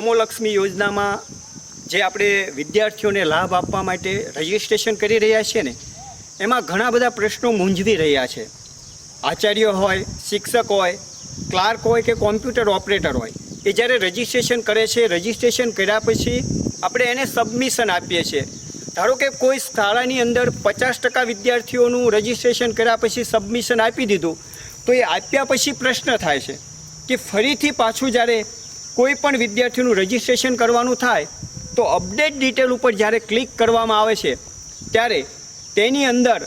નમોલક્ષ્મી યોજનામાં જે આપણે વિદ્યાર્થીઓને લાભ આપવા માટે રજિસ્ટ્રેશન કરી રહ્યા છીએ ને, એમાં ઘણા બધા પ્રશ્નો મૂંઝવી રહ્યા છે. આચાર્ય હોય, શિક્ષક હોય, ક્લાર્ક હોય કે કોમ્પ્યુટર ઓપરેટર હોય, એ જ્યારે રજિસ્ટ્રેશન કરે છે, રજિસ્ટ્રેશન કર્યા પછી આપણે એને સબમિશન આપીએ છીએ. ધારો કે કોઈ શાળાની અંદર પચાસ ટકા વિદ્યાર્થીઓનું રજિસ્ટ્રેશન કર્યા પછી સબમિશન આપી દીધું, તો એ આપ્યા પછી પ્રશ્ન થાય છે કે ફરીથી પાછું જ્યારે કોઈ પણ વિદ્યાર્થીનું રજિસ્ટ્રેશન કરવાનું થાય, તો અપડેટ ડિટેલ ઉપર જ્યારે ક્લિક કરવામાં આવે છે, ત્યારે તેની અંદર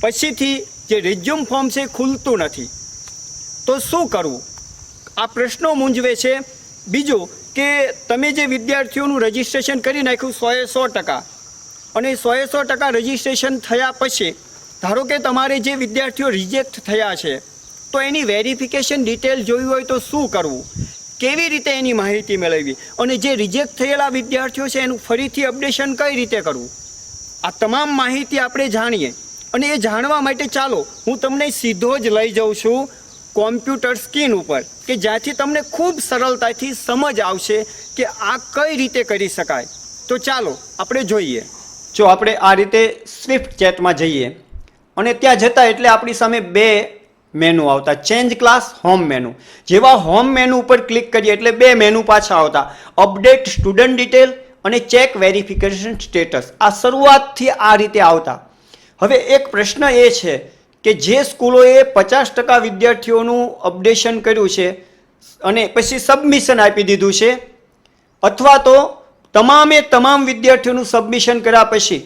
પછીથી જે રિઝ્યુમ ફોર્મ છે ખુલતું નથી. તો શું કરવું? આ પ્રશ્નો મૂંઝવે છે. બીજું કે તમે જે વિદ્યાર્થીઓનું રજિસ્ટ્રેશન કરી નાખ્યું સોએ સો ટકા, અને સોએ સો ટકા રજિસ્ટ્રેશન થયા પછી, ધારો કે તમારે જે વિદ્યાર્થીઓ રિજેક્ટ થયા છે, તો એની વેરિફિકેશન ડિટેલ જોવી હોય તો શું કરવું? કેવી રીતે એની માહિતી મેળવવી? અને જે રિજેક્ટ થયેલા વિદ્યાર્થીઓ છે, એનું ફરીથી અપડેશન કઈ રીતે કરવું? આ તમામ માહિતી આપણે જાણીએ. અને એ જાણવા માટે ચાલો, હું તમને સીધો જ લઈ જાઉં છું કોમ્પ્યુટર સ્ક્રીન ઉપર, કે જ્યાંથી તમને ખૂબ સરળતાથી સમજ આવશે કે આ કઈ રીતે કરી શકાય. તો ચાલો, આપણે જોઈએ. જો આપણે આ રીતે સ્વિફ્ટ ચેટમાં જઈએ, અને ત્યાં જતાં એટલે આપણી સામે બે મેનુ આવતા. ચેન્જ ક્લાસ હોમ મેનુ જેવા હોમ મેનુ ઉપર ક્લિક કરીએ એટલે બે મેનુ પાછા આવતા. અપડેટ સ્ટુડન્ટ ડિટેલ અને ચેક વેરિફિકેશન સ્ટેટસ આ શરૂઆતથી આ રીતે આવતા. હવે એક પ્રશ્ન એ છે કે જે સ્કૂલોએ પચાસ ટકા વિદ્યાર્થીઓનું અપડેશન કર્યું છે અને પછી સબમિશન આપી દીધું છે, અથવા તો તમામે તમામ વિદ્યાર્થીઓનું સબમિશન કર્યા પછી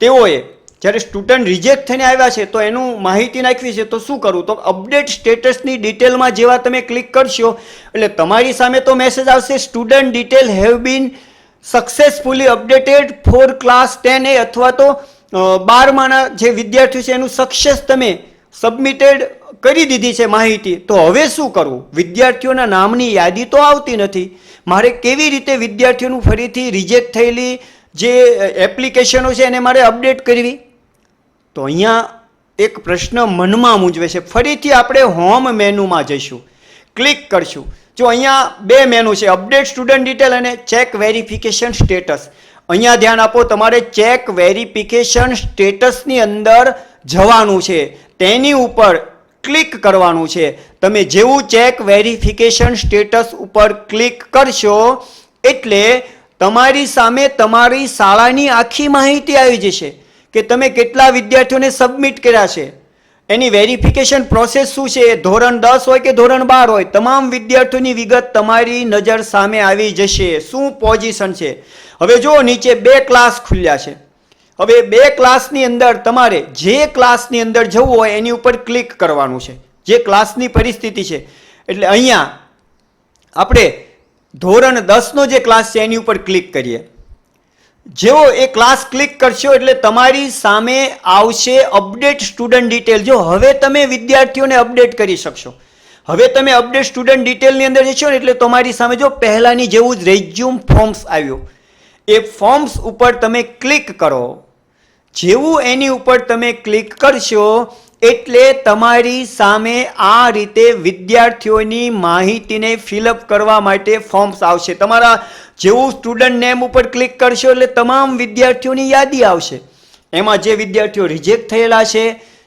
તેઓએ જ્યારે સ્ટુડન્ટ રિજેક્ટ થઈને આવ્યા છે, તો એનું માહિતી નાખવી છે, તો શું કરવું તો અપડેટ સ્ટેટસની ડિટેલમાં જેવા તમે ક્લિક કરશો, એટલે તમારી સામે તો મેસેજ આવશે student detail have been successfully updated for class ten એ અથવા તો બારમાના જે વિદ્યાર્થીઓ છે, એનું સક્સેસ તમે સબમિટેડ કરી દીધી છે માહિતી. તો હવે શું કરવું વિદ્યાર્થીઓના નામની યાદી તો આવતી નથી. મારે કેવી રીતે વિદ્યાર્થીઓનું ફરીથી રિજેક્ટ થયેલી જે એપ્લિકેશનો છે, એને મારે અપડેટ કરવી? તો અહીંયા એક પ્રશ્ન મનમાં મૂંઝવે છે. ફરીથી આપણે હોમ મેનુમાં જઈશું. ક્લિક કરશું. જો અહીંયા બે મેનુ છે અપડેટ સ્ટુડન્ટ ડિટેલ અને ચેક વેરિફિકેશન સ્ટેટસ અહીંયા ધ્યાન આપો, તમારે ચેક વેરિફિકેશન સ્ટેટસની અંદર જવાનું છે. તેની ઉપર ક્લિક કરવાનું છે. તમે જેવું ચેક વેરિફિકેશન સ્ટેટસ ઉપર ક્લિક કરશો, એટલે તમારી સામે તમારી શાળાની આખી માહિતી આવી જશે. કે તમે કેટલા વિદ્યાર્થીઓને સબમિટ કર્યા છે? એની વેરિફિકેશન પ્રોસેસ શું છે? ધોરણ દસ હોય કે ધોરણ બાર હોય, તમામ વિદ્યાર્થીઓની વિગત તમારી નજર સામે આવી જશે. શું પોઝિશન છે? હવે જો નીચે બે ક્લાસ ખુલ્યા છે. હવે બે ક્લાસની અંદર તમારે જે ક્લાસની અંદર જવું હોય, એની ઉપર ક્લિક કરવાનું છે. જે ક્લાસની પરિસ્થિતિ છે. એટલે અહીંયા આપણે ધોરણ દસનો જે ક્લાસ છે, એની ઉપર ક્લિક કરીએ. જેવો એ ક્લાસ ક્લિક કરશો એટલે તમારી સામે આવશે અપડેટ સ્ટુડન્ટ ડિટેલ જો હવે તમે વિદ્યાર્થીઓને અપડેટ કરી શકશો. હવે તમે અપડેટ સ્ટુડન્ટ ડિટેલની અંદર જશો ને એટલે તમારી સામે જો પહેલાંની જેવું જ રેઝ્યુમ ફોર્મ્સ આવ્યું. એ ફોર્મ્સ ઉપર તમે ક્લિક કરો. જેવું એની ઉપર તમે ક્લિક કરશો એટલે તમારી સામે આ રીતે વિદ્યાર્થીઓની માહિતીને ફિલઅપ કરવા માટે ફોર્મ્સ આવશે. તમારા જેવું સ્ટુડન્ટ નેમ ઉપર ક્લિક કરશો એટલે તમામ વિદ્યાર્થીઓની યાદી આવશે. એમાં જે વિદ્યાર્થીઓ રિજેક્ટ થયેલા છે,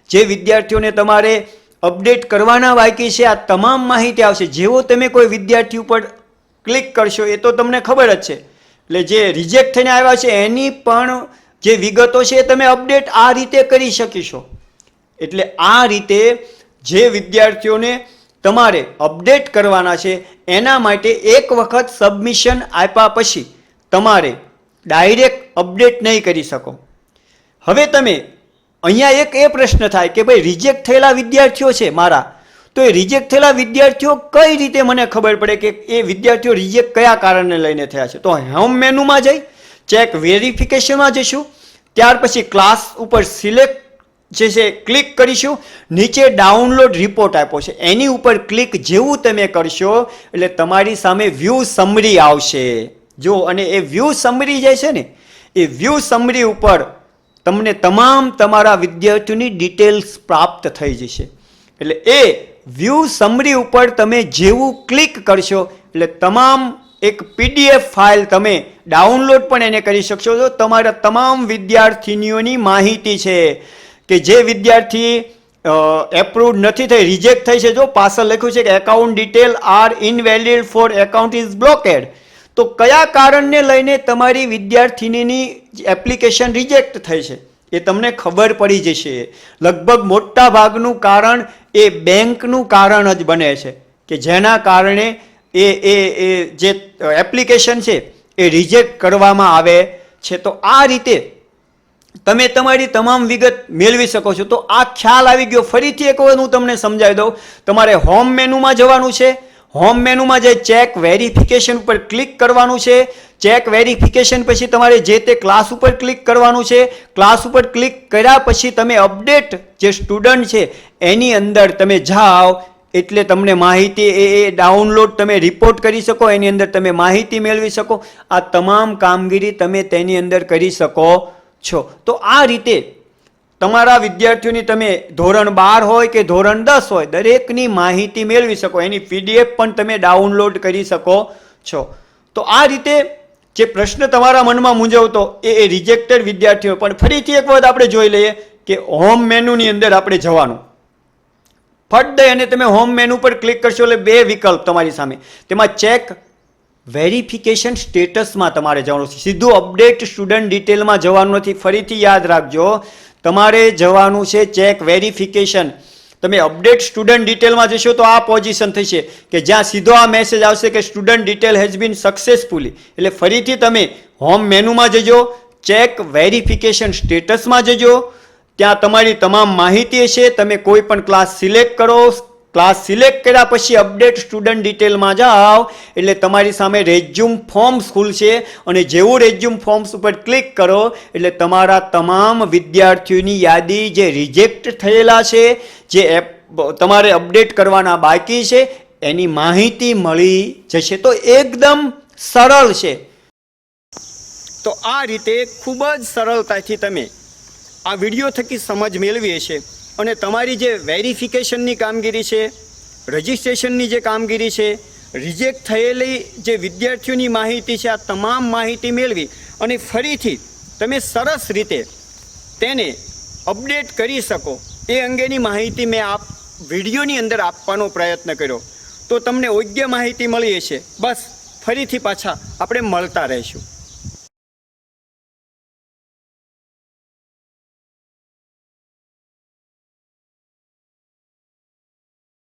જે વિદ્યાર્થીઓને તમારે અપડેટ કરવાના બાકી છે, આ તમામ માહિતી આવશે. જેવો તમે કોઈ વિદ્યાર્થી ઉપર ક્લિક કરશો, એ તો તમને ખબર જ છે. એટલે જે રિજેક્ટ થઈને આવ્યા છે, એની પણ જે વિગતો છે, એ તમે અપડેટ આ રીતે કરી શકીશો. એટલે આ રીતે જે વિદ્યાર્થીઓને તમારે અપડેટ કરવાના છે, એના માટે એક વખત સબમિશન આપ્યા પછી તમારે ડાયરેક્ટ અપડેટ નહીં કરી શકો. હવે તમે, અહીંયા એક એ પ્રશ્ન થાય કે ભાઈ રિજેક્ટ થયેલા વિદ્યાર્થીઓ છે મારા, તો એ રિજેક્ટ થયેલા વિદ્યાર્થીઓ કઈ રીતે મને ખબર પડે કે એ વિદ્યાર્થીઓ રિજેક્ટ કયા કારણને લઈને થયા છે? તો હોમ મેનુમાં જઈ ચેક વેરિફિકેશનમાં જઈશું, ત્યાર પછી ક્લાસ ઉપર સિલેક્ટ જે છે ક્લિક કરીશું. નીચે ડાઉનલોડ રિપોર્ટ આપ્યો છે. એની ઉપર ક્લિક જેવું તમે કરશો, એટલે તમારી સામે વ્યૂ સમરી આવશે. જો અને એ વ્યૂ સમરી જે છે ને, એ વ્યૂ સમરી ઉપર તમને તમામ તમારા વિદ્યાર્થીઓની ડિટેલ્સ પ્રાપ્ત થઈ જશે. એટલે એ વ્યૂ સમરી ઉપર તમે જેવું ક્લિક કરશો, એટલે તમામ એક પીડીએફ ફાઇલ તમે ડાઉનલોડ પણ એને કરી શકશો. તો તમારા તમામ વિદ્યાર્થીનીઓની માહિતી છે. કે જે વિદ્યાર્થી એપ્રુવડ નથી થઈ રિજેક્ટ થઈ છે, જો પાછળ લખ્યું છે કે account detail are invalid for account is blocked તો કયા કારણને લઈને તમારી વિદ્યાર્થીનીની એપ્લિકેશન રિજેક્ટ થઈ છે? એ તમને ખબર પડી જશે. લગભગ મોટા ભાગનું કારણ એ બેંકનું કારણ જ બને છે, કે જેના કારણે એ એ એ જે એપ્લિકેશન છે એ રિજેક્ટ કરવામાં આવે છે. તો આ રીતે તમે તમારી તમામ વિગત મેળવી શકો છો. તો આ ખ્યાલ આવી ગયો. ફરીથી એક વાર હું તમને સમજાવી દઉં. તમારે હોમ મેનુમાં જવાનું છે. હોમ મેનુમાં જે ચેક વેરિફિકેશન ઉપર ક્લિક કરવાનું છે. ચેક વેરિફિકેશન પછી તમારે જે તે ક્લાસ ઉપર ક્લિક કરવાનું છે. ક્લાસ ઉપર ક્લિક કર્યા પછી તમે અપડેટ જે સ્ટુડન્ટ છે, એની અંદર તમે જાઓ. એટલે તમને માહિતી એ એ ડાઉનલોડ તમે રિપોર્ટ કરી શકો. એની અંદર તમે માહિતી મેળવી શકો. આ તમામ કામગીરી તમે તેની અંદર કરી શકો. છો. તો આ રીતે તમારા વિદ્યાર્થીઓની તમે ધોરણ બાર હોય કે ધોરણ દસ હોય, દરેકની માહિતી મેળવી શકો. એની પીડીએફ પણ તમે ડાઉનલોડ કરી શકો છો. તો આ રીતે જે પ્રશ્ન તમારા મનમાં મૂંઝવતો એ એ રિજેક્ટેડ વિદ્યાર્થીઓ. પણ ફરીથી એક વખત આપણે જોઈ લઈએ કે હોમ મેનુની અંદર આપણે જવાનું. ફટ દઈ અને તમે હોમ મેનુ પર ક્લિક કરશો એટલે બે વિકલ્પ તમારી સામે. તેમાં ચેક વેરિફિકેશન સ્ટેટસમાં તમારે જવાનું છે. સીધું અપડેટ સ્ટુડન્ટ ડિટેલમાં જવાનું નથી. ફરીથી યાદ રાખજો, તમારે જવાનું છે ચેક વેરિફિકેશન તમે અપડેટ સ્ટુડન્ટ ડિટેલમાં જશો તો આ પોઝિશન થશે કે જ્યાં સીધો આ મેસેજ આવશે કે student detail has been successfully એટલે ફરીથી તમે હોમ મેનુમાં જજો ચેક વેરિફિકેશન સ્ટેટસમાં જજો. ત્યાં તમારી તમામ માહિતી હશે. તમે કોઈ પણ ક્લાસ સિલેક્ટ કરો ક્લાસ સિલેક્ટ કર્યા પછી અપડેટ સ્ટુડન્ટ ડિટેલમાં જાઓ. એટલે તમારી સામે રેઝ્યુમ ફોર્મ્સ ખુલશે અને જેવું રેઝ્યુમ ફોર્મ્સ ઉપર ક્લિક કરો, એટલે તમારા તમામ વિદ્યાર્થીઓની યાદી જે રિજેક્ટ થયેલા છે, જે એપ તમારે અપડેટ કરવાના બાકી છે, એની માહિતી મળી જશે. તો એકદમ સરળ છે. તો આ રીતે ખૂબ જ સરળતાથી તમે આ વીડિયો થકી સમજ મેળવીએ હશે. અને તમારી જે વેરિફિકેશનની કામગીરી છે, રજિસ્ટ્રેશનની જે કામગીરી છે, રિજેક્ટ થયેલી જે વિદ્યાર્થીઓની માહિતી છે, આ તમામ માહિતી મેળવી અને ફરીથી તમે સરસ રીતે તેને અપડેટ કરી શકો એ અંગેની માહિતી મેં આપ, વિડીયોની અંદર આપવાનો પ્રયત્ન કર્યો. તો તમને યોગ્ય માહિતી મળી હશે. બસ, ફરીથી પાછા આપણે મળતા રહીશું.